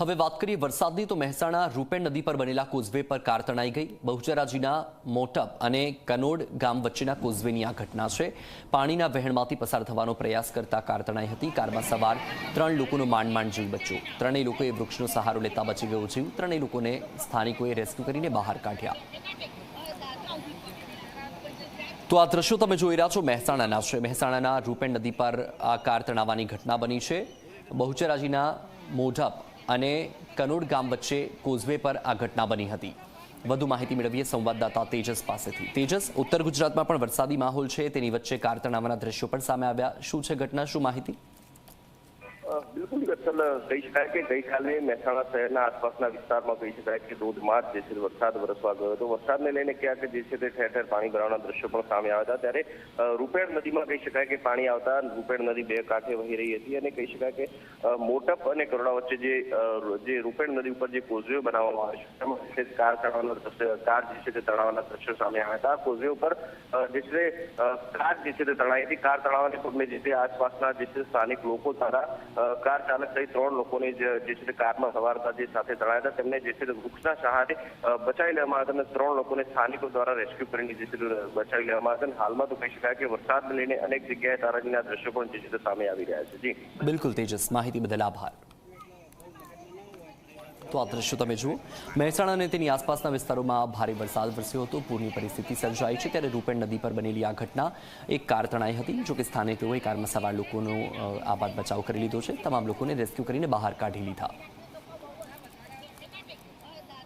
હવે વાત કરીએ વરસાદની, તો મહેસાણા રૂપેણ નદી પર બનેલા કોઝવે પર કાર તણાઈ ગઈ. બહુચરાજીના મોટપ અને કનોડ ગામ વચ્ચેના કોઝવેની આ ઘટના છે. પાણીના વહેણમાંથી પસાર થવાનો પ્રયાસ કરતા કાર તણાઈ હતી. કારમાં સવાર ત્રણ લોકોનું માંડ માંડ જીવ બચ્યો. ત્રણેય લોકોએ વૃક્ષનો સહારો લેતા બચી ગયો જીવ. ત્રણેય લોકોને સ્થાનિકોએ રેસ્ક્યુ કરીને બહાર કાઢ્યા. તો આ દ્રશ્યો તમે જોઈ રહ્યા છો મહેસાણાના છે. મહેસાણાના રૂપેણ નદી પર આ કાર તણાવવાની ઘટના બની છે. બહુચરાજીના મોઢપ અને કનોડ ગામ વચ્ચે કોઝવે પર આ ઘટના બની હતી. વધુ માહિતી મેળવીએ સંવાદદાતા તેજસ પાસેથી. તેજસ, ઉત્તર ગુજરાતમાં પણ વરસાદી માહોલ છે. તેની વચ્ચે કાર તણાવના દ્રશ્યો પણ સામે આવ્યા. શું છે ઘટના? શું માહિતી? બિલકુલ કહી શકાય કે ગઈકાલે મહેસાણા શહેરના આસપાસના વિસ્તારમાં કહી શકાય કે ધોધમાર જે છે વરસાદ વરસવા ગયો હતો. વરસાદને લઈને ક્યાંક જે છે તે ઠેર ઠેર પાણી ભરાવાના દ્રશ્યો પણ સામે આવ્યા હતા. ત્યારે રૂપેણ નદીમાં કહી શકાય કે પાણી આવતા રૂપેણ નદી બે કાંઠે વહી રહી હતી અને કહી શકાય કે મોટપ અને કરોડા વચ્ચે જે જે રૂપેણ નદી ઉપર જે કોઝવે બનાવવામાં આવે છે, તેમાં કાર ચડાવવાના દ્રશ્ય, કાર જે છે તે તણાવવાના દ્રશ્યો સામે આવ્યા હતા. કોઝવે ઉપર જે છે કાર જે છે તે તણાઈ હતી. કાર તણાવવાને પગલે જે તે આસપાસના જે છે સ્થાનિક લોકો દ્વારા કાર ચાલક સહિત ત્રણ લોકોને જે છે કારમાં સવાર હતા, જે સાથે તણાયા હતા. તેમને જે છે વૃક્ષના સહારે બચાવી લેવામાં આવ્યા અને ત્રણ લોકોને સ્થાનિકો દ્વારા રેસ્ક્યુ કરીને જે બચાવી લેવામાં આવ્યા હતા. હાલમાં તો કહી શકાય કે વરસાદને લઈને અનેક જગ્યાએ તારાજીના દ્રશ્યો પણ જે છે તે સામે આવી રહ્યા છે. જી. બિલકુલ તેજસ. માહિતી બદલ આભાર. તો આ દ્રશ્યો તમે જુઓ. મહેસાણા અને તેની આસપાસના વિસ્તારોમાં ભારે વરસાદ વરસ્યો હતો. પૂરની પરિસ્થિતિ સર્જાઈ છે ત્યારે રૂપેણ નદી પર બનેલી આ ઘટના એક કાર તણાઈ હતી, જો કે સ્થાનિકોએ કારમાં સવાર લોકોનો આ આબાદ બચાવ કરી લીધો છે. તમામ લોકોને રેસ્ક્યુ કરીને બહાર કાઢી લીધા.